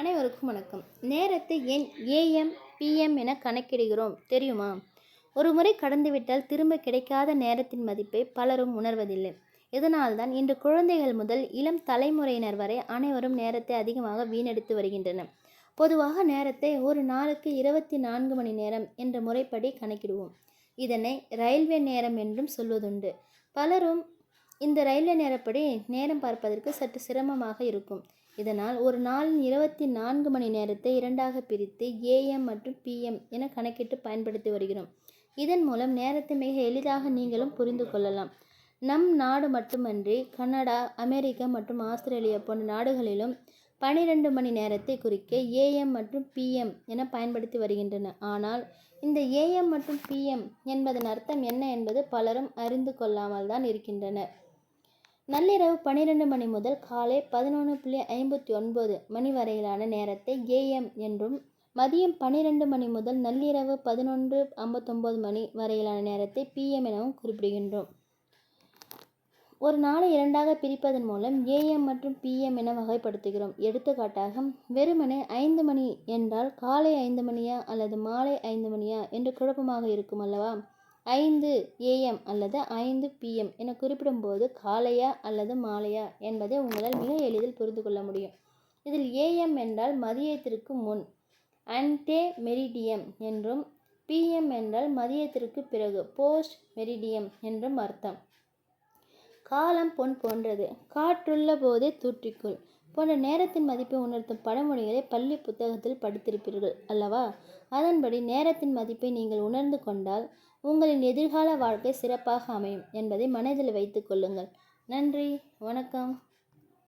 அனைவருக்கும் வணக்கம். நேரத்தை ஏன் ஏஎம் பிஎம் என கணக்கிடுகிறோம். தெரியுமா? ஒரு முறை கடந்துவிட்டால் திரும்ப கிடைக்காத நேரத்தின் மதிப்பை பலரும் உணர்வதில்லை. இதனால்தான் இன்று குழந்தைகள் முதல் இளம் தலைமுறையினர் வரை அனைவரும் நேரத்தை அதிகமாக வீணடித்து வருகின்றனர். பொதுவாக நேரத்தை ஒரு நாளுக்கு இருபத்தி நான்கு மணி நேரம் என்ற முறைப்படி கணக்கிடுவோம். இதனை ரயில்வே நேரம் என்றும் சொல்வதுண்டு. பலரும் இந்த ரயில்வே நேரப்படி நேரம் பார்ப்பதற்கு சற்று சிரமமாக இருக்கும். இதனால் ஒரு நாளின் இருபத்தி நான்கு மணி நேரத்தை இரண்டாக பிரித்து ஏஎம் மற்றும் பிஎம் என கணக்கிட்டு பயன்படுத்தி வருகிறோம். இதன் மூலம் நேரத்தை மிக எளிதாக நீங்களும் புரிந்து கொள்ளலாம். நம் நாடு மட்டுமன்றி கனடா அமெரிக்கா மற்றும் ஆஸ்திரேலியா போன்ற நாடுகளிலும் பனிரெண்டு மணி நேரத்தை குறிக்க ஏஎம் மற்றும் பிஎம் என பயன்படுத்தி வருகின்றன. ஆனால் இந்த ஏஎம் மற்றும் பிஎம் என்பதன் அர்த்தம் என்ன என்பது பலரும் அறிந்து கொள்ளாமல் தான் இருக்கின்றனர். நள்ளிரவு பன்னிரெண்டு மணி முதல் காலை பதினொன்று புள்ளி ஐம்பத்தி ஒன்பது மணி வரையிலான நேரத்தை ஏஎம் என்றும் மதியம் பன்னிரெண்டு மணி முதல் நள்ளிரவு பதினொன்று ஐம்பத்தொம்போது மணி வரையிலான நேரத்தை பிஎம் எனவும் குறிப்பிடுகின்றோம். ஒரு நாளை இரண்டாக பிரிப்பதன் மூலம் ஏஎம் மற்றும் பிஎம் என வகைப்படுத்துகிறோம். எடுத்துக்காட்டாக வெறுமனே ஐந்து மணி என்றால் காலை ஐந்து மணியா அல்லது மாலை ஐந்து மணியா என்று குழப்பமாக இருக்கும் அல்லவா? ஐந்து ஏஎம் அல்லது ஐந்து பிஎம் என குறிப்பிடும்போது காலையா அல்லது மாலையா என்பதை உங்களால் மிக எளிதில் புரிந்து கொள்ள முடியும். இதில் ஏஎம் என்றால் மதியத்திற்கு முன் அன்டே மெரிடியம் என்றும் பிஎம் என்றால் மதியத்திற்கு பிறகு போஸ்ட் மெரிடியம் என்றும் அர்த்தம். காலம் பொன் போன்றது. காற்றுள்ள போதே தூற்றிக்கொள் போன்ற நேரத்தின் மதிப்பை உணர்த்தும் பழமொழிகளை பள்ளி புத்தகத்தில் படித்திருப்பீர்கள் அல்லவா? அதன்படி நேரத்தின் மதிப்பை நீங்கள் உணர்ந்து கொண்டால் உங்களின் எதிர்கால வாழ்க்கை சிறப்பாக அமையும் என்பதை மனதில் வைத்துக் கொள்ளுங்கள். நன்றி வணக்கம்.